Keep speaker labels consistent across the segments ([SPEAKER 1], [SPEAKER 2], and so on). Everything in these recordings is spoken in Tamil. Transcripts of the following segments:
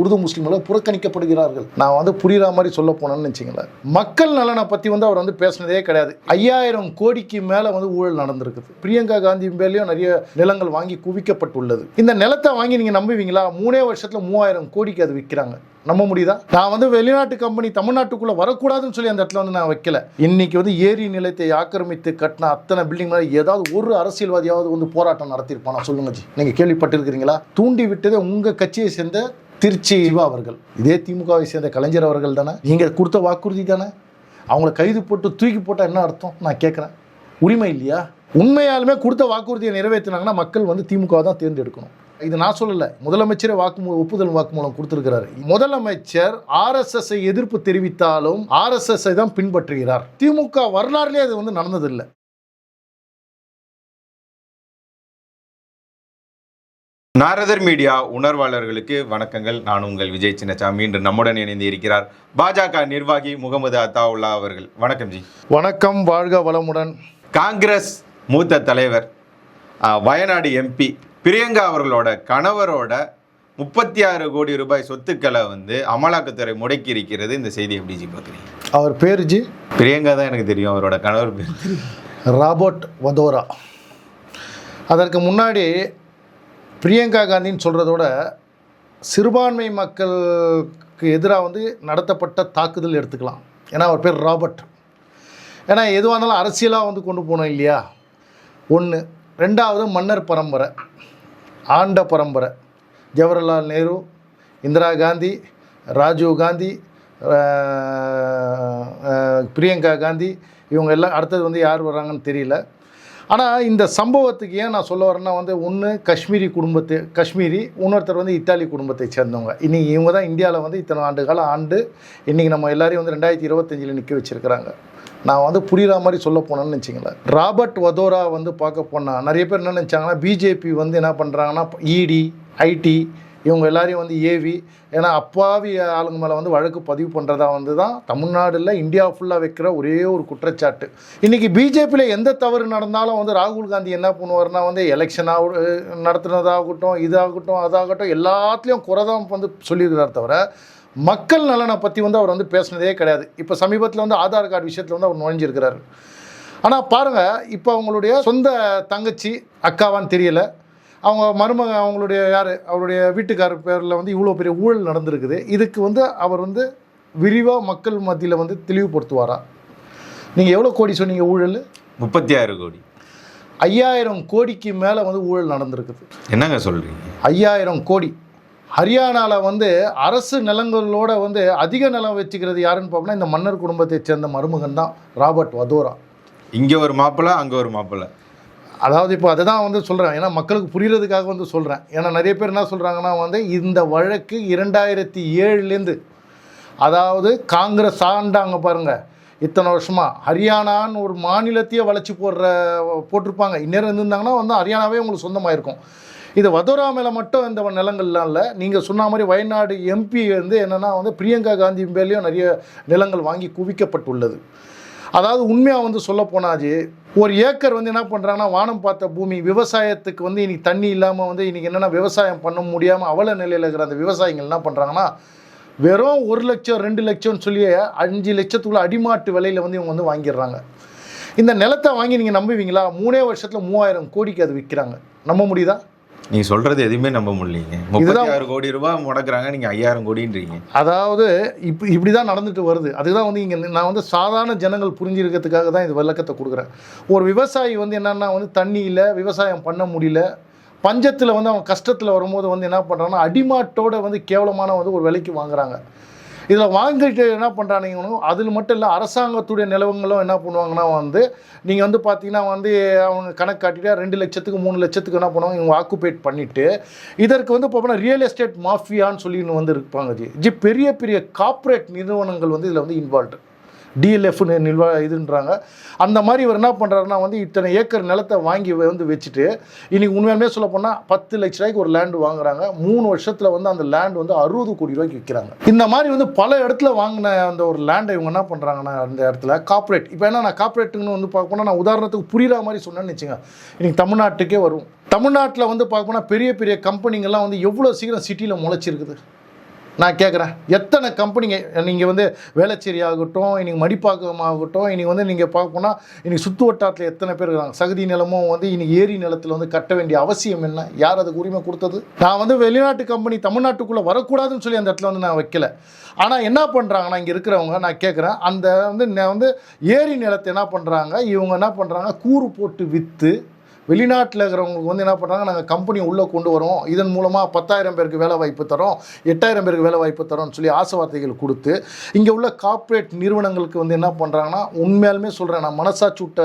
[SPEAKER 1] உருது முஸ்லீம்கள் புறக்கணிக்கப்படுகிறார்கள். நான் வந்து புரியுற மாதிரி சொல்ல போனேன்னு நினச்சிங்களேன் மக்கள் நலனை பற்றி வந்து அவர் வந்து பேசினதே கிடையாது. ஐயாயிரம் கோடிக்கு மேலே வந்து ஊழல் நடந்திருக்குது. பிரியங்கா காந்தி மேலேயும் நிறைய நிலங்கள் வாங்கி குவிக்கப்பட்டுள்ளது. இந்த நிலத்தை வாங்கி நீங்கள் நம்புவீங்களா? மூணே வருஷத்தில் மூவாயிரம் கோடிக்கு அது விற்கிறாங்க. நம்ப முடியுதா? நான் வந்து வெளிநாட்டு கம்பெனி தமிழ்நாட்டுக்குள்ளே வரக்கூடாதுன்னு சொல்லி அந்த இடத்துல வந்து நான் வைக்கல. இன்னைக்கு வந்து ஏரி நிலத்தை ஆக்கிரமித்து கட்டின அத்தனை பில்டிங் மேலே ஏதாவது ஒரு அரசியல்வாதியாவது வந்து போராட்டம் நடத்தியிருப்பானா? சொல்லுங்க ஜி. நீங்கள் கேள்விப்பட்டிருக்கிறீங்களா? தூண்டி விட்டதே உங்கள் கட்சியை சேர்ந்த திருச்சி சிவா அவர்கள். இதே திமுகவை சேர்ந்த கலைஞர் அவர்கள் தானே? நீங்கள் கொடுத்த வாக்குறுதி தானே? அவங்கள கைது போட்டு தூக்கி போட்டால் என்ன அர்த்தம்? நான் கேட்குறேன் உரிமை இல்லையா? உண்மையாலுமே கொடுத்த வாக்குறுதியை நிறைவேற்றினாங்கன்னா மக்கள் வந்து திமுக தான் தேர்ந்தெடுக்கணும். இது நான் சொல்லலை. முதலமைச்சரே வாக்கு ஒப்புதல் வாக்குமூலம் கொடுத்திருக்கிறாரு. முதலமைச்சர் ஆர்எஸ்எஸ்ஐ எதிர்ப்பு தெரிவித்தாலும் ஆர்எஸ்எஸ்ஐ தான் பின்பற்றுகிறார். திமுக வரலாறுலேயே அது வந்து நடந்ததில்லை.
[SPEAKER 2] நாரதர் மீடியா உணர்வாளர்களுக்கு வணக்கங்கள். நான் உங்கள் விஜய் சின்னசாமி. இன்று நம்முடன் இணைந்து இருக்கிறார் பாஜக நிர்வாகி முகமது அத்தாவுல்லா அவர்கள். வணக்கம் ஜி.
[SPEAKER 1] வணக்கம் வாழ்க வளமுடன்.
[SPEAKER 2] காங்கிரஸ் மூத்த தலைவர் வயநாடு எம்பி பிரியங்கா அவர்களோட கணவரோட முப்பத்தி ஆறு கோடி ரூபாய் சொத்துக்களை வந்து அமலாக்கத்துறை முடக்கி இருக்கிறது. இந்த செய்தி எப்படி ஜி பார்க்குறீங்க?
[SPEAKER 1] அவர் பேர் ஜி?
[SPEAKER 2] பிரியங்கா தான் எனக்கு தெரியும். அவரோட கணவர் பேர்.
[SPEAKER 1] ராபர்ட் வதோரா. அதற்கு முன்னாடி பிரியங்கா காந்தின்னு சொல்கிறதோட சிறுபான்மை மக்களுக்கு எதிராக வந்து நடத்தப்பட்ட தாக்குதல் எடுத்துக்கலாம். ஏன்னா அவர் பேர் ராபர்ட். ஏன்னா எதுவாக இருந்தாலும் அரசியலாக வந்து கொண்டு போனோம் இல்லையா? ஒன்று ரெண்டாவது மன்னர் பரம்பரை. ஆண்ட பரம்பரை. ஜவஹர்லால் நேரு இந்திரா காந்தி ராஜீவ் காந்தி பிரியங்கா காந்தி இவங்க எல்லாம் அடுத்தது வந்து யார் வர்றாங்கன்னு தெரியல. ஆனால் இந்த சம்பவத்துக்கு ஏன் நான் சொல்ல வரேன்னா வந்து ஒன்று காஷ்மீரி குடும்பத்தை காஷ்மீரி இன்னொருத்தர் வந்து இத்தாலி குடும்பத்தை சேர்ந்தவங்க. இன்றைக்கி இவங்க தான் இந்தியாவில் வந்து இத்தனை ஆண்டு காலம் ஆண்டு இன்றைக்கி நம்ம எல்லாரையும் வந்து ரெண்டாயிரத்தி இருபத்தஞ்சில் நிற்க வச்சுருக்கிறாங்க. நான் வந்து புரியுற மாதிரி சொல்ல போனேன்னு நினச்சிங்களேன் ராபர்ட் வதோரா வந்து பார்க்க போனால் நிறைய பேர் என்ன நினச்சாங்கன்னா பிஜேபி வந்து என்ன பண்ணுறாங்கன்னா இடி ஐடி இவங்க எல்லாரையும் வந்து ஏவி ஏன்னா அப்பாவி ஆளுங்க மேலே வந்து வழக்கு பதிவு பண்ணுறதா வந்து தான் தமிழ்நாடில் இந்தியா ஃபுல்லாக வைக்கிற ஒரே ஒரு குற்றச்சாட்டு. இன்றைக்கி பிஜேபியில் எந்த தவறு நடந்தாலும் வந்து ராகுல் காந்தி என்ன பண்ணுவார்னா வந்து எலெக்ஷனாக நடத்துனதாகட்டும் இதாகட்டும் அதாகட்டும் எல்லாத்துலேயும் குறைதான் வந்து சொல்லியிருக்கிறார் தவிர மக்கள் நலனை பற்றி வந்து அவர் வந்து பேசுனதே கிடையாது. இப்போ சமீபத்தில் வந்து ஆதார் கார்டு விஷயத்தில் வந்து அவர் நுழைஞ்சிருக்கிறார். ஆனால் பாருங்கள் இப்போ அவங்களுடைய சொந்த தங்கச்சி அக்காவான்னு தெரியலை. அவங்க மருமக அவங்களுடைய யார் அவருடைய வீட்டுக்காரர் பேரில் வந்து இவ்வளோ பெரிய ஊழல் நடந்திருக்குது. இதுக்கு வந்து அவர் வந்து விரிவாக மக்கள் மத்தியில் வந்து தெளிவுபடுத்துவாரா? நீங்கள் எவ்வளோ கோடி சொன்னீங்க ஊழல்?
[SPEAKER 2] முப்பத்தி ஆறு கோடி.
[SPEAKER 1] ஐயாயிரம் கோடிக்கு மேலே வந்து ஊழல் நடந்திருக்குது.
[SPEAKER 2] என்னங்க சொல்றீங்க?
[SPEAKER 1] ஐயாயிரம் கோடி. ஹரியானாவில் வந்து அரசு நிலங்களோட வந்து அதிக நிலம் வச்சுக்கிறது யாருன்னு பார்த்தோம்னா இந்த மன்னர் குடும்பத்தைச் சேர்ந்த மருமகன் தான் ராபர்ட் வதோரா.
[SPEAKER 2] இங்க ஒரு மாப்பிள்ளை அங்க ஒரு மாப்பிள்ளை
[SPEAKER 1] அதாவது இப்போ அதை தான் வந்து சொல்கிறேன் ஏன்னா மக்களுக்கு புரியறதுக்காக வந்து சொல்கிறேன் ஏன்னா நிறைய பேர் என்ன சொல்கிறாங்கன்னா வந்து இந்த வழக்கு இரண்டாயிரத்தி ஏழுலேருந்து அதாவது காங்கிரஸ் ஆண்டாங்க பாருங்கள் இத்தனை வருஷமாக ஹரியானான்னு ஒரு மாநிலத்தையே வளர்ச்சி போடுற போட்டிருப்பாங்க. இந்நேரம் இருந்திருந்தாங்கன்னா வந்து ஹரியானாவே உங்களுக்கு சொந்தமாக இருக்கும் இது வதோரா மேலே மட்டும் இந்த நிலங்கள்லாம் இல்லை. நீங்கள் சொன்ன மாதிரி வயநாடு எம்பி வந்து என்னென்னா வந்து பிரியங்கா காந்தி பேர்லேயும் நிறைய நிலங்கள் வாங்கி குவிக்கப்பட்டுள்ளது. அதாவது உண்மையாக வந்து சொல்ல போனாச்சு ஒரு ஏக்கர் வந்து என்ன பண்ணுறாங்கன்னா வானம் பார்த்த பூமி விவசாயத்துக்கு வந்து இன்றைக்கி தண்ணி இல்லாமல் வந்து இன்றைக்கி என்னென்னா விவசாயம் பண்ண முடியாமல் அவல நிலையில் இருக்கிற அந்த விவசாயிகள் என்ன பண்ணுறாங்கன்னா வெறும் ஒரு லட்சம் ரெண்டு லட்சம்னு சொல்லி அஞ்சு லட்சத்துக்குள்ள அடிமாட்டு விலையில் வந்து இவங்க வந்து வாங்கிடுறாங்க. இந்த நிலத்தை வாங்கி நீங்கள் நம்புவீங்களா? மூணே வருஷத்தில் மூவாயிரம் கோடிக்கு அது விற்கிறாங்க. நம்ப முடியுதா?
[SPEAKER 2] நீங்க சொல்றது எதுவுமே நம்ப முடியலைங்க. முப்பத்தி ஆறு கோடி ரூபாய் முடக்குறாங்க நீங்க ஐயாயிரம் கோடின்றீங்க.
[SPEAKER 1] அதாவது இப்போ இப்படி தான் நடந்துட்டு வருது. அதுதான் வந்து இங்கே நான் வந்து சாதாரண ஜனங்கள் புரிஞ்சிருக்கிறதுக்காக தான் இது விளக்கத்தை கொடுக்குறேன். ஒரு விவசாயி வந்து என்னென்னா வந்து தண்ணி இல்லை விவசாயம் பண்ண முடியல பஞ்சத்தில் வந்து அவன் கஷ்டத்தில் வரும்போது வந்து என்ன பண்ணுறாங்கன்னா அடிமாட்டோட வந்து கேவலமான வந்து ஒரு விலைக்கு வாங்குறாங்க. இதில் வாங்கிட்டு என்ன பண்ணுறானுங்க அதில் மட்டும் இல்லை அரசாங்கத்துடைய நிலவங்களும் என்ன பண்ணுவாங்கன்னா வந்து நீங்கள் வந்து பார்த்தீங்கன்னா வந்து அவங்க கணக்கு காட்டிட்டு ரெண்டு லட்சத்துக்கு மூணு லட்சத்துக்கு என்ன பண்ணுவாங்க இவங்க ஆக்குபேட் பண்ணிவிட்டு இதற்கு வந்து பார்த்தோம்னா ரியல் எஸ்டேட் மாஃபியான்னு சொல்லி வந்து இருப்பாங்க. ஜி ஜி பெரிய பெரிய கார்ப்பரேட் நிறுவனங்கள் வந்து இதில் வந்து இன்வால்வ்டு டிஎல்எஃப்னு நில்வா இதுன்றாங்க. அந்த மாதிரி இவர் என்ன பண்ணுறாருன்னா வந்து இத்தனை ஏக்கர் நிலத்தை வாங்கி வந்து வச்சுட்டு இன்னைக்கு உண்மையாலுமே சொல்ல போனால் பத்து லட்ச ரூபாய்க்கு ஒரு லேண்டு வாங்குறாங்க. மூணு வருஷத்தில் வந்து அந்த லேண்ட் வந்து அறுபது கோடி ரூபாய்க்கு விற்கிறாங்க இந்த மாதிரி வந்து பல இடத்துல வாங்கின அந்த ஒரு லேண்டை இவங்க என்ன பண்ணுறாங்கன்னா அந்த இடத்துல கார்ப்பரேட் இப்போ என்ன நான் கார்ப்பரேட்டுன்னு வந்து பார்க்க நான் உதாரணத்துக்கு புரியுற மாதிரி சொன்னேன்னு வச்சுங்க. இன்னைக்கு தமிழ்நாட்டுக்கே வரும். தமிழ்நாட்டில் வந்து பார்க்க போனால் பெரிய பெரிய கம்பெனிங்கெல்லாம் வந்து எவ்வளோ சீக்கிரம் சிட்டியில் முளைச்சிருக்குது? நான் கேட்குறேன் எத்தனை கம்பெனிங்க நீங்கள் வந்து வேளச்சேரி ஆகட்டும் இன்னைக்கு மடிப்பாக்கம் ஆகட்டும் இன்றைக்கி வந்து நீங்கள் பார்க்கணும்னா இன்றைக்கி சுற்று வட்டாரத்தில் எத்தனை பேர் இருக்காங்க? சகதி நிலமும் வந்து இன்றைக்கி ஏரி நிலத்தில் வந்து கட்ட வேண்டிய அவசியம் என்ன? யார் அதுக்கு உரிமை கொடுத்தது? நான் வந்து வெளிநாட்டு கம்பெனி தமிழ்நாட்டுக்குள்ளே வரக்கூடாதுன்னு சொல்லி அந்த இடத்துல வந்து நான் வைக்கல. ஆனால் என்ன பண்ணுறாங்கன்னா இங்கே இருக்கிறவங்க நான் கேட்குறேன் அந்த வந்து நான் வந்து ஏரி நிலத்தை என்ன பண்ணுறாங்க இவங்க என்ன பண்ணுறாங்க கூறு போட்டு விற்று வெளிநாட்டில் இருக்கிறவங்களுக்கு வந்து என்ன பண்ணுறாங்க நாங்கள் கம்பெனி உள்ளே கொண்டு வரோம். இதன் மூலமாக பத்தாயிரம் பேருக்கு வேலை வாய்ப்பு தரோம். எட்டாயிரம் பேருக்கு வேலை வாய்ப்பு தரோம்னு சொல்லி ஆசைவார்த்தைகள் கொடுத்து இங்கே உள்ள கார்ப்பரேட் நிறுவனங்களுக்கு வந்து என்ன பண்ணுறாங்கன்னா உண்மையாலுமே சொல்கிறேன் நான் மனசாட்சி விட்ட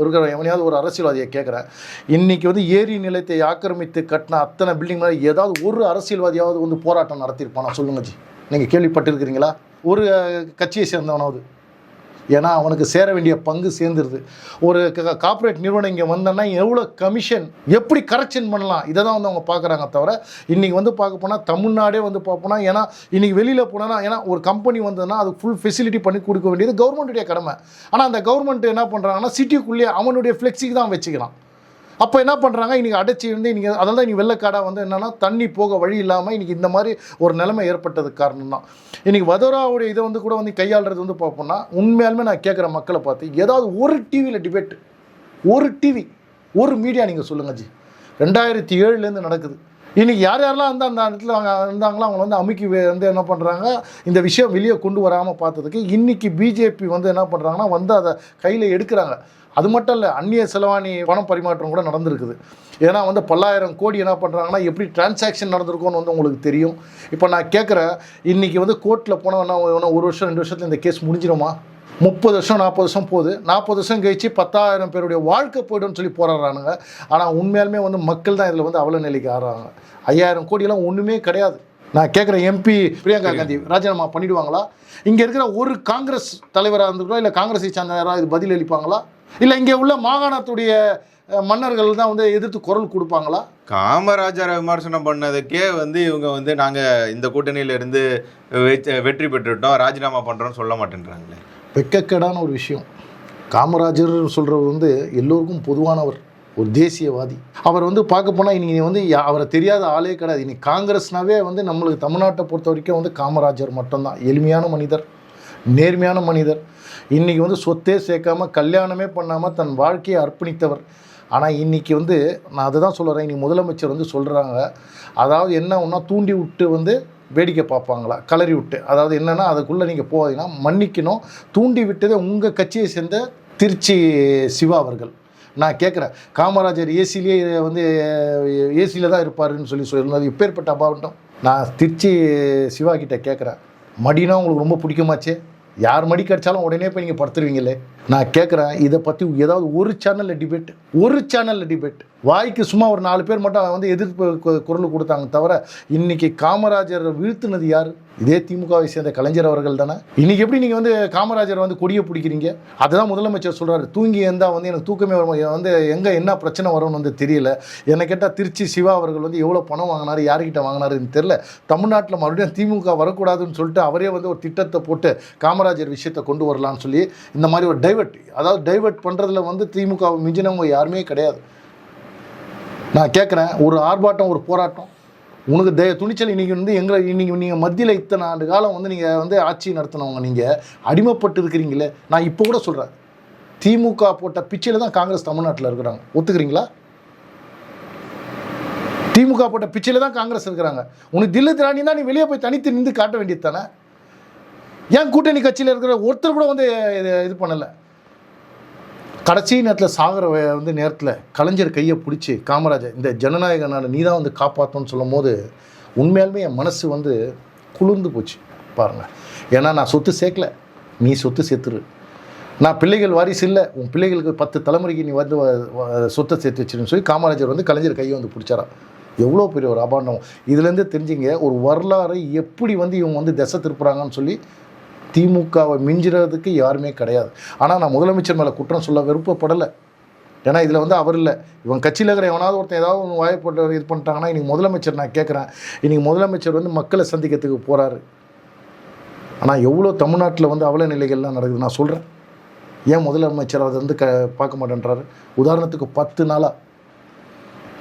[SPEAKER 1] இருக்கிற எவனையாவது ஒரு அரசியல்வாதியை கேட்குறேன் இன்றைக்கி வந்து ஏரி நிலத்தை ஆக்கிரமித்து கட்டின அத்தனை பில்டிங் மேலே ஏதாவது ஒரு அரசியல்வாதியாவது வந்து போராட்டம் நடத்தியிருப்பானா? சொல்லுங்க ஜி. நீங்கள் கேள்விப்பட்டிருக்கிறீங்களா? ஒரு கட்சியை சேர்ந்தவனாவது. ஏன்னா அவனுக்கு சேர வேண்டிய பங்கு சேர்ந்துருது. ஒரு கார்ப்பரேட் நிறுவனம் இங்கே வந்தோன்னா எவ்வளோ கமிஷன் எப்படி கரெக்ஷன் பண்ணலாம்? இதை தான் வந்து அவங்க பார்க்குறாங்க தவிர இன்றைக்கி வந்து பார்க்க போனால் தமிழ்நாடே வந்து பார்ப்போனா ஏன்னா இன்றைக்கி வெளியில் போனோன்னா ஏன்னா ஒரு கம்பெனி வந்ததுன்னா அது ஃபுல் ஃபெசிலிட்டி பண்ணி கொடுக்க வேண்டியது கவர்மெண்ட்டுடைய கடமை. ஆனால் அந்த கவர்மெண்ட் என்ன பண்ணுறாங்கன்னா சிட்டிக்குள்ளேயே அவனுடைய ஃப்ளெக்ஸிக்கு தான் வச்சுக்கிறான் அப்போ என்ன பண்ணுறாங்க இன்றைக்கி அடைச்சி இருந்து இன்றைக்கி அதனால தான் இன்றைக்கி வெள்ளக்காடாக வந்து என்னென்னா தண்ணி போக வழி இல்லாமல் இன்றைக்கி இந்த மாதிரி ஒரு நிலைமை ஏற்பட்டதுக்கு காரணம் தான் இன்றைக்கி வதோராவுடைய இதை வந்து கூட வந்து கையாளுறது வந்து பார்ப்போம்னா உண்மையாலுமே நான் கேட்குற மக்களை பார்த்து ஏதாவது ஒரு டிவியில் டிபேட் ஒரு டிவி ஒரு மீடியா நீங்கள் சொல்லுங்கள் ஜி. ரெண்டாயிரத்தி ஏழுலேருந்து நடக்குது. இன்றைக்கி யார் யாரெல்லாம் வந்து அந்த இடத்துல அவங்க இருந்தாங்களோ அவங்கள வந்து அமுக்கி வந்து என்ன பண்ணுறாங்க இந்த விஷயம் வெளியே கொண்டு வராமல் பார்த்ததுக்கு இன்றைக்கி பிஜேபி வந்து என்ன பண்ணுறாங்கன்னா வந்து அதை கையில் எடுக்கிறாங்க. அது மட்டும் இல்லை அந்நிய செலவாணி பணம் பரிமாற்றம் கூட நடந்திருக்குது. ஏன்னா வந்து பல்லாயிரம் கோடி என்ன பண்ணுறாங்கன்னா எப்படி டிரான்சாக்ஷன் நடந்திருக்கும்னு வந்து உங்களுக்கு தெரியும். இப்போ நான் கேட்குறேன் இன்றைக்கி வந்து கோர்ட்டில் போனால் என்ன ஒரு வருஷம் ரெண்டு வருஷத்தில் இந்த கேஸ் முடிஞ்சிடுமா? முப்பது வருஷம் நாற்பது வருஷம் போகுது. நாற்பது வருஷம் கழிச்சு பத்தாயிரம் பேருடைய வாழ்க்கை போய்டும்னு சொல்லி போராடுறானுங்க. ஆனால் உண்மையாலுமே வந்து மக்கள் தான் இதில் வந்து அவல நிலைக்கு ஆடுறாங்க ஐயாயிரம் கோடியெல்லாம் ஒன்றுமே கிடையாது. நான் கேட்குறேன் எம்பி பிரியங்கா காந்தி ராஜினாமா பண்ணிடுவாங்களா? இங்கே இருக்கிற ஒரு காங்கிரஸ் தலைவராக இருந்துக்கிறோம் இல்லை காங்கிரஸை சார்ந்த யாராவது இது பதில் அளிப்பாங்களா? இல்லை இங்கே உள்ள மாகாணத்துடைய மன்னர்கள் தான் வந்து எதிர்த்து குரல் கொடுப்பாங்களா?
[SPEAKER 2] காமராஜரை விமர்சனம் பண்ணதுக்கே வந்து இவங்க வந்து நாங்க இந்த கூட்டணியில இருந்து வெற்றி- பெற்றுட்டோம் ராஜினாமா பண்றோம்னு சொல்ல மாட்டேன்றாங்களே.
[SPEAKER 1] வெக்கக்கேடான ஒரு விஷயம். காமராஜர் சொல்கிறவர் வந்து எல்லோருக்கும் பொதுவானவர் ஒரு தேசியவாதி. அவர் வந்து பார்க்க போனால் இன்றைக்கி வந்து யா- அவரை தெரியாத ஆளே கிடையாது. இன்னைக்கு காங்கிரஸ்னாவே வந்து நம்மளுக்கு தமிழ்நாட்டை பொறுத்த வரைக்கும் வந்து காமராஜர் மட்டும்தான். எளிமையான மனிதர் நேர்மையான மனிதர். இன்றைக்கி வந்து சொத்தே சேர்க்காம கல்யாணமே பண்ணாமல் தன் வாழ்க்கையை அர்ப்பணித்தவர். ஆனால் இன்றைக்கி வந்து நான் அதை தான் சொல்கிறேன் இன்றைக்கி முதலமைச்சர் வந்து சொல்கிறாங்க அதாவது என்ன ஒன்றா தூண்டி விட்டு வந்து வேடிக்கை பார்ப்பாங்களா? கலரி விட்டு. அதாவது என்னென்னா அதுக்குள்ளே நீங்கள் போவீங்கன்னா மன்னிக்கணும். தூண்டி விட்டதே உங்கள் கட்சியை சேர்ந்த திருச்சி சிவா அவர்கள். நான் கேட்குறேன். காமராஜர் ஏசிலேயே வந்து ஏசியில் தான் இருப்பாருன்னு சொல்லி சொல்லியிருந்தது இப்பேற்பட்ட அபாவட்டம் நான் திருச்சி சிவா கிட்டே கேட்குறேன். மடினா உங்களுக்கு ரொம்ப பிடிக்குமாச்சே? யார் மடி கிடச்சாலும் உடனே போய் நீங்கள் படுத்துருவீங்களே? நான் கேட்குறேன் இதை பற்றி ஏதாவது ஒரு சேனலில் டிபேட் ஒரு சேனலில் டிபேட் வாய்க்கு சும்மா ஒரு நாலு பேர் மட்டும் வந்து எதிர்ப்பு குரல் கொடுத்தாங்க தவிர இன்னைக்கு காமராஜர் வீழ்த்துனது யார்? இதே திமுகவை சேர்ந்த கலைஞர் அவர்கள் தானே. இன்னைக்கு எப்படி நீங்கள் வந்து காமராஜர் வந்து கொடியை பிடிக்கிறீங்க? அதுதான் முதலமைச்சர் சொல்கிறாரு தூங்கி இருந்தால் வந்து எனக்கு தூக்கமே வரும் வந்து எங்கே என்ன பிரச்சனை வரும்னு வந்து தெரியல. என்னை கேட்டால் திருச்சி சிவா அவர்கள் வந்து எவ்வளோ பணம் வாங்கினாரு யார்கிட்ட வாங்கினாருன்னு தெரில தமிழ்நாட்டில் மறுபடியும் திமுக வரக்கூடாதுன்னு சொல்லிட்டு அவரே வந்து ஒரு திட்டத்தை போட்டு காமராஜர் விஷயத்தை கொண்டு வரலான்னு சொல்லி இந்த மாதிரி ஒரு டைவர்ட் அதாவது டைவர்ட் பண்ணுறதுல வந்து திமுக மிஞ்சினவங்க யாருமே கிடையாது. நான் கேட்குறேன் ஒரு ஆர்ப்பாட்டம் ஒரு போராட்டம். உனக்கு தே துணிச்சல் இன்னைக்கு வந்து எங்களை இன்னைக்கு நீங்கள் மத்தியில் இத்தனை ஆண்டு காலம் வந்து நீங்கள் வந்து ஆட்சி நடத்தினவங்க நீங்கள் அடிமைப்பட்டு இருக்கிறீங்களே. நான் இப்போ கூட சொல்கிறேன் திமுக போட்ட பிச்சையில் தான் காங்கிரஸ் தமிழ்நாட்டில் இருக்கிறாங்க. ஒத்துக்கிறீங்களா? திமுக போட்ட பிச்சையில் தான் காங்கிரஸ் இருக்கிறாங்க. உனக்கு தில்லு திராணி தான் நீ வெளியே போய் தனித்து நின்று காட்ட வேண்டியது தானே? ஏன் கூட்டணி கட்சியில் இருக்கிற ஒருத்தர் கூட வந்து இது இது பண்ணலை? கடைசி நேரத்தில் சாகிற வந்து நேரத்தில் கலைஞர் கையை பிடிச்சி காமராஜர் இந்த ஜனநாயக நாடு நீ தான் வந்து காப்பாற்றணும்னு சொல்லும் போது உண்மையாலுமே என் மனசு வந்து குளிர்ந்து போச்சு பாருங்கள் ஏன்னா நான் சொத்து சேர்க்கல. நீ சொத்து சேர்த்துரு. நான் பிள்ளைகள் வாரிசு இல்லை. உன் பிள்ளைகளுக்கு பத்து தலைமுறைக்கு நீ வந்து சொத்தை சேர்த்து வச்சிருன்னு சொல்லி காமராஜர் வந்து கலைஞர் கையை வந்து பிடிச்சாரா எவ்வளோ பெரிய ஒரு அபாண்டம். இதுலேருந்து தெரிஞ்சுங்க ஒரு வரலாறை எப்படி வந்து இவங்க வந்து திசை திருப்புறாங்கன்னு சொல்லி திமுகவை மிஞ்சுறதுக்கு யாருமே கிடையாது. ஆனால் நான் முதலமைச்சர் மேலே குற்றம் சொல்ல விருப்பப்படலை. ஏன்னா இதில் வந்து அவர் இல்லை. இவன் கட்சியில் இருக்கிற எவனாவது ஒருத்தன் ஏதாவது ஒன்று வாய்ப்பட்டு இது பண்ணிட்டாங்கன்னா இன்றைக்கி முதலமைச்சர் நான் கேட்குறேன் இன்றைக்கி முதலமைச்சர் வந்து மக்களை சந்திக்கிறதுக்கு போகிறாரு ஆனால் எவ்வளோ தமிழ்நாட்டில் வந்து அவல நிலைகள்லாம் நடக்குது நான் சொல்கிறேன் ஏன் முதலமைச்சர் அதை வந்து க பார்க்க மாட்டேன்றாரு? உதாரணத்துக்கு பத்து நாளாக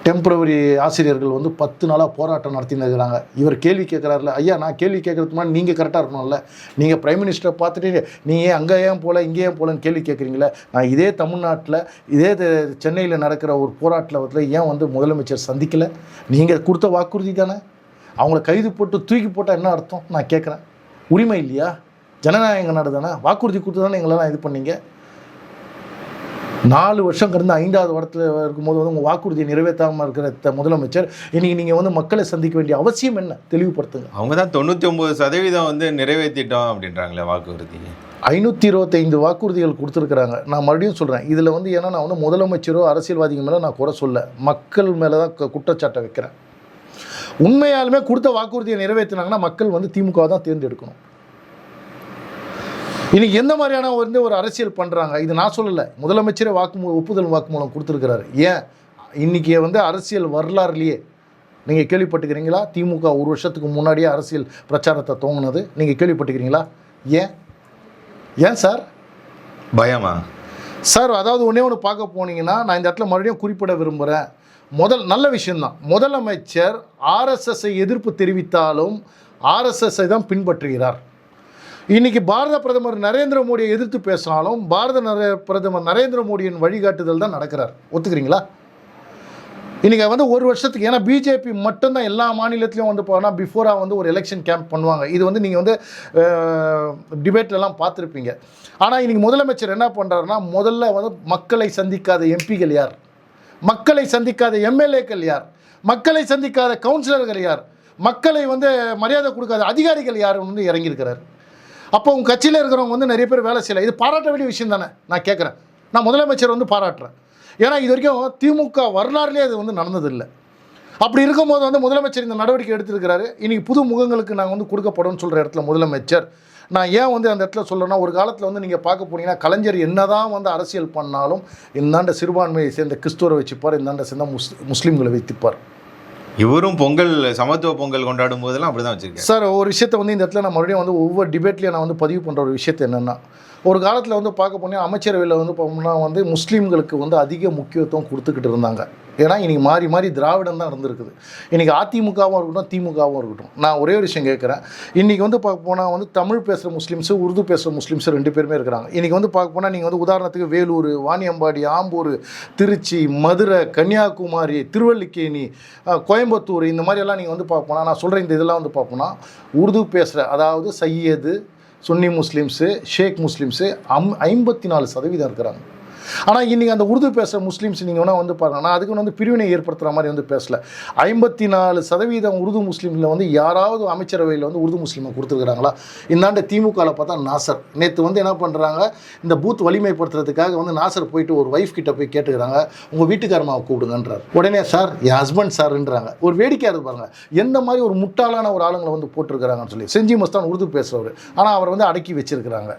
[SPEAKER 1] டெம்பரவரி ஆசிரியர்கள் வந்து பத்து நாளாக போராட்டம் நடத்தின்னு இருக்கிறாங்க. இவர் கேள்வி கேட்குறாருல ஐயா நான் கேள்வி கேட்கறதுக்கு முன்னாடி நீங்கள் கரெக்டாக இருக்கணும்ல. நீங்கள் பிரைம் மினிஸ்டரை பார்த்துட்டு நீங்கள் ஏன் அங்கே ஏன் போகல இங்கே ஏன் போகலன்னு கேள்வி கேட்குறீங்களே நான் இதே தமிழ்நாட்டில் இதே சென்னையில் நடக்கிற ஒரு போராட்டத்தில் ஏன் வந்து முதலமைச்சர் சந்திக்கலை? நீங்கள் கொடுத்த வாக்குறுதி தானே? அவங்கள கைது போட்டு தூக்கி போட்டால் என்ன அர்த்தம்? நான் கேட்குறேன். உரிமை இல்லையா? ஜனநாயக நாடு தானே? வாக்குறுதி கொடுத்து தானே எங்களெல்லாம் இது பண்ணீங்க? நாலு வருஷம் கடந்து ஐந்தாவது வருடத்தில் இருக்கும்போது வந்து உங்கள் வாக்குறுதியை நிறைவேற்றாமல் இருக்கிற முதலமைச்சர் இன்னைக்கு நீங்கள் வந்து மக்களை சந்திக்க வேண்டிய அவசியம் என்ன? தெளிவுபடுத்துங்க.
[SPEAKER 2] அவங்க தான் தொண்ணூற்றி ஒம்பது சதவீதம் வந்து நிறைவேற்றிட்டோம் அப்படின்றாங்களே வாக்குறுதி.
[SPEAKER 1] ஐநூற்றி இருபத்தைந்து வாக்குறுதிகள் கொடுத்துருக்குறாங்க. நான் மறுபடியும் சொல்கிறேன் இதில் வந்து ஏன்னா நான் வந்து முதலமைச்சரோ அரசியல்வாதிகள் மேலே நான் குறை சொல்ல. மக்கள் மேலே தான் குற்றச்சாட்டை வைக்கிறேன். உண்மையாலுமே கொடுத்த வாக்குறுதியை நிறைவேற்றினாங்கன்னா மக்கள் வந்து திமுக தான் தேர்ந்தெடுக்கணும். இன்னைக்கு எந்த மாதிரியான வந்து ஒரு அரசியல் பண்ணுறாங்க இது நான் சொல்லலை. முதலமைச்சரே வாக்கு ஒப்புதல் வாக்குமூலம் கொடுத்துருக்கிறாரு. ஏன்? இன்னைக்கு வந்து அரசியல் வரலாறுலையே நீங்கள் கேள்விப்பட்டுக்கிறீங்களா திமுக ஒரு வருஷத்துக்கு முன்னாடியே அரசியல் பிரச்சாரத்தை துவங்கினது. நீங்கள் கேள்விப்பட்டுக்கிறீங்களா ஏன்? ஏன் சார்?
[SPEAKER 2] பயமா?
[SPEAKER 1] சார் அதாவது ஒன்றே ஒன்று பார்க்க போனீங்கன்னா நான் இந்த இடத்துல மறுபடியும் குறிப்பிட விரும்புகிறேன் முதல் நல்ல விஷயம்தான். முதலமைச்சர் ஆர்எஸ்எஸ்ஸை எதிர்ப்பு தெரிவித்தாலும் ஆர்எஸ்எஸ்ஸை தான் பின்பற்றுகிறார். இன்றைக்கி பாரத பிரதமர் நரேந்திர மோடியை எதிர்த்து பேசினாலும் பாரத நரே பிரதமர் நரேந்திர மோடியின் வழிகாட்டுதல் தான் நடக்கிறார். ஒத்துக்கிறீங்களா? இன்றைக்கி வந்து ஒரு வருஷத்துக்கு ஏன்னா பிஜேபி மட்டும்தான் எல்லா மாநிலத்திலையும் வந்து போனால் பிஃபோராக வந்து ஒரு எலெக்ஷன் கேம்ப் பண்ணுவாங்க. இது வந்து நீங்கள் வந்து டிபேட்லலாம் பார்த்துருப்பீங்க. ஆனால் இன்றைக்கி முதலமைச்சர் என்ன பண்ணுறாருன்னா முதல்ல வந்து மக்களை சந்திக்காத எம்பிகள் யார்? மக்களை சந்திக்காத எம்எல்ஏக்கள் யார்? மக்களை சந்திக்காத கவுன்சிலர்கள் யார்? மக்களை வந்து மரியாதை கொடுக்காத அதிகாரிகள் யார் வந்து இறங்கியிருக்கிறார். அப்போ உங்கள் கட்சியில் இருக்கிறவங்க வந்து நிறைய பேர் வேலை செய்யலை. இது பாராட்ட வேண்டிய விஷயம் தானே? நான் கேட்குறேன் நான் முதலமைச்சர் வந்து பாராட்டுறேன். ஏன்னா இது வரைக்கும் திமுக வரலாறுலேயே அது வந்து நடந்ததில்லை. அப்படி இருக்கும்போது வந்து முதலமைச்சர் இந்த நடவடிக்கை எடுத்திருக்கிறாரு. இன்றைக்கி புது முகங்களுக்கு நாங்கள் வந்து கொடுக்கப்படும் சொல்கிற இடத்துல முதலமைச்சர். நான் ஏன் வந்து அந்த இடத்துல சொல்கிறேன்னா ஒரு காலத்தில் வந்து நீங்கள் பார்க்க போனீங்கன்னா கலைஞர் என்னதான் வந்து அரசியல் பண்ணாலும் இந்தாண்ட சிறுபான்மையை சேர்ந்த கிறிஸ்துவரை வச்சுப்பார் இந்தாண்ட சேர்ந்த முஸ் முஸ்லீம்களை வைத்துப்பார்.
[SPEAKER 2] இவரும் பொங்கல் சமத்துவ பொங்கல் கொண்டாடும் போதெல்லாம் அப்படிதான் வச்சுருக்கேன்
[SPEAKER 1] சார் ஒரு விஷயத்தை வந்து இந்த இடத்துல நான் மறுபடியும் வந்து ஒவ்வொரு டிபேட்லேயும் நான் வந்து பதிவு பண்ணுற ஒரு விஷயத்தை என்னென்னா ஒரு காலத்தில் வந்து பார்க்க போனால் அமைச்சரவையில் வந்து பார்த்தோம்னா வந்து முஸ்லீம்களுக்கு வந்து அதிக முக்கியத்துவம் கொடுத்துக்கிட்டு இருந்தாங்க. ஏன்னா இன்னைக்கு மாறி மாறி திராவிடம் தான் இருந்திருக்குது இன்றைக்கி அதிமுகவும் இருக்கட்டும் திமுகவும் இருக்கட்டும். நான் ஒரே ஒரு விஷயம் கேட்குறேன். இன்றைக்கி வந்து பார்க்க போனால் வந்து தமிழ் பேசுகிற முஸ்லீம்ஸு உருது பேசுகிற முஸ்லீம்ஸு ரெண்டு பேருமே இருக்கிறாங்க. இன்றைக்கி வந்து பார்க்க போனால் நீங்கள் வந்து உதாரணத்துக்கு வேலூர் வாணியம்பாடி ஆம்பூர் திருச்சி மதுரை கன்னியாகுமரி திருவல்லிக்கேணி அஹ், கோயம்புத்தூர் இந்த மாதிரியெல்லாம் நீங்கள் வந்து பார்ப்போம்னா நான் சொல்கிற இந்த இதெல்லாம் வந்து பார்ப்போம்னா உருது பேசுகிற அதாவது Syed Sunni Muslims Sheikh Muslims um ஐம்பத்தி நாலு சதவீதம் இருக்கிறாங்க. ஆனால் இன்றைக்கி அந்த உருது பேசுகிற முஸ்லீம்ஸ் நீங்கள் வேணால் வந்து பாருங்க. நான் அதுக்கு வந்து பிரிவினை ஏற்படுத்துகிற மாதிரி வந்து பேசல. ஐம்பத்தி நாலு சதவீதம் உருது முஸ்லீமில் வந்து யாராவது அமைச்சரவையில் வந்து உருது முஸ்லீமை கொடுத்துருக்குறாங்களா? இந்தாண்டு திமுகவில் பார்த்தா நாசர். நேற்று வந்து என்ன பண்ணுறாங்க இந்த பூத் வலிமைப்படுத்துறதுக்காக வந்து நாசர் போயிட்டு ஒரு ஒய்ஃப் கிட்ட போய் கேட்டுக்கிறாங்க. உங்கள் வீட்டுக்காரமாவை கூப்பிடுங்கன்றார். உடனே சார் என் ஹஸ்பண்ட் சார்ன்றாங்க. ஒரு வேடிக்கையாக இருக்கு பாருங்க. எந்த மாதிரி ஒரு முட்டாளான ஒரு ஆளுங்களை வந்து போட்டிருக்கிறாங்கன்னு சொல்லி. செஞ்சி மஸ்தான் உருது பேசுகிறவர் ஆனால் அவர் வந்து அடக்கி வச்சிருக்கிறாங்க.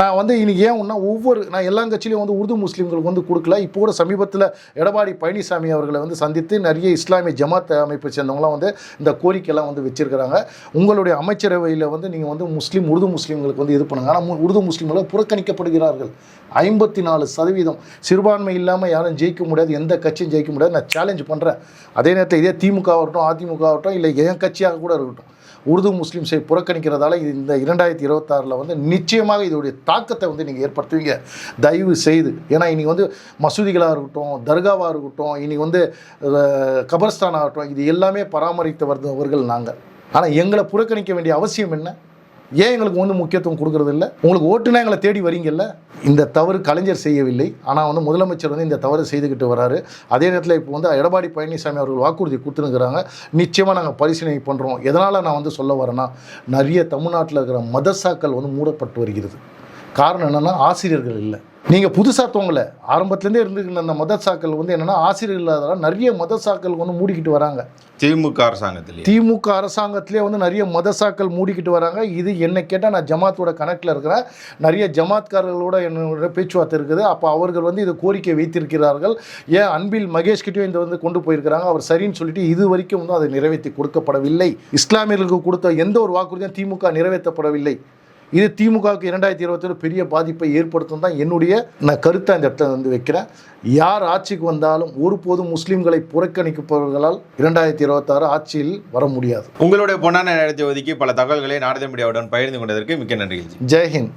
[SPEAKER 1] நான் வந்து இன்னைக்கு ஏன் ஒன்றா ஒவ்வொரு நான் எல்லா கட்சியிலையும் வந்து உருது முஸ்லீம்களுக்கு வந்து கொடுக்கல. இப்போ கூட சமீபத்தில் எடப்பாடி பழனிசாமி அவர்களை வந்து சந்தித்து நிறைய இஸ்லாமிய ஜமாத் அமைப்பை சேர்ந்தவங்களாம் வந்து இந்த கோரிக்கையெல்லாம் வந்து வச்சிருக்கிறாங்க. உங்களுடைய அமைச்சரவையில் வந்து நீங்கள் வந்து முஸ்லீம் உருது முஸ்லீம்களுக்கு வந்து இது பண்ணுங்க. ஆனால் உருது முஸ்லீம்களை புறக்கணிக்கப்படுகிறார்கள். ஐம்பத்தி நாலு சதவீதம். சிறுபான்மை இல்லாமல் யாரும் ஜெயிக்க முடியாது. எந்த கட்சியும் ஜெயிக்க முடியாது. நான் சேலஞ்ச் பண்ணுறேன் அதே நேரத்தில் இதே திமுக ஆகட்டும் அதிமுக ஆகட்டும் இல்லை என் கட்சியாக கூட இருக்கட்டும். உருது முஸ்லீம்ஸை புறக்கணிக்கிறதால இது இந்த இரண்டாயிரத்தி இருபத்தாறில் வந்து நிச்சயமாக இதோடைய தாக்கத்தை வந்து நீங்கள் ஏற்படுத்துவீங்க. தயவு செய்து. ஏன்னா இன்றைக்கி வந்து மசூதிகளாக இருக்கட்டும் தர்காவாக இருக்கட்டும் இனி வந்து கபர்ஸ்தானாகட்டும் கபர்ஸ்தான் ஆகட்டும் இது எல்லாமே பராமரித்து வருபவர்கள் நாங்கள் ஆனால் எங்களை புறக்கணிக்க வேண்டிய அவசியம் என்ன? ஏன் எங்களுக்கு வந்து முக்கியத்துவம் கொடுக்கறது இல்லை உங்களுக்கு ஓட்டுனா எங்களை தேடி வரீங்கல்ல? இந்த தவறு கலைஞர் செய்யவில்லை. ஆனால் வந்து முதலமைச்சர் வந்து இந்த தவறு செய்துக்கிட்டு வராரு. அதே நேரத்தில் இப்போ வந்து எடப்பாடி பழனிசாமி அவர்கள் வாக்குறுதி கொடுத்துருக்குறாங்க. நிச்சயமாக நாங்கள் பரிசீலனை பண்ணுறோம் எதனால் நான் வந்து சொல்ல வரேன்னா நிறைய தமிழ்நாட்டில் இருக்கிற மதர்சாக்கள் வந்து மூடப்பட்டு வருகிறது. காரணம் என்னென்னா ஆசிரியர்கள் இல்லை. நீங்கள் புதுசாக தோங்கலை. ஆரம்பத்துலேருந்தே இருந்துக்கிற அந்த மதர்சாக்கள் வந்து என்னென்னா ஆசிரியர்கள் இல்லாததால் நிறைய மதர்சாக்கள் வந்து மூடிக்கிட்டு வராங்க.
[SPEAKER 2] திமுக அரசாங்கத்திலேயே
[SPEAKER 1] திமுக அரசாங்கத்திலே வந்து நிறைய மதசாக்கள் மூடிக்கிட்டு வராங்க. இது என்ன கேட்டால் நான் ஜமாத்தோட கணக்கில் இருக்கிறேன். நிறைய ஜமாத்காரர்களோட என்னோட பேச்சுவார்த்தை இருக்குது. அப்போ அவர்கள் வந்து இது கோரிக்கை வைத்திருக்கிறார்கள். ஏன் அன்பில் மகேஷ்கிட்டையும் இந்த வந்து கொண்டு போயிருக்கிறாங்க. அவர் சரின்னு சொல்லிட்டு இது வரைக்கும் வந்து அதை நிறைவேற்றி கொடுக்கப்படவில்லை. இஸ்லாமியர்களுக்கு கொடுத்த எந்த ஒரு வாக்குறுதியும் திமுக நிறைவேற்றப்படவில்லை. இது திமுகவுக்கு இரண்டாயிரத்தி இருபத்தேழு பெரிய பாதிப்பை ஏற்படுத்தும் தான் என்னுடைய நான் கருத்தை அந்த இடத்துல வந்து வைக்கிறேன். யார் ஆட்சிக்கு வந்தாலும் ஒருபோதும் முஸ்லீம்களை புறக்கணிப்பவர்களால் இரண்டாயிரத்தி இருபத்தாறு ஆட்சியில் வர முடியாது.
[SPEAKER 2] உங்களுடைய பொன்னான நேரத்தை ஒதுக்கி பல தகவல்களை நாரத மீடியாவுடன் பகிர்ந்து கொண்டதற்கு மிக்க நன்றி
[SPEAKER 1] ஜெய்ஹிந்த்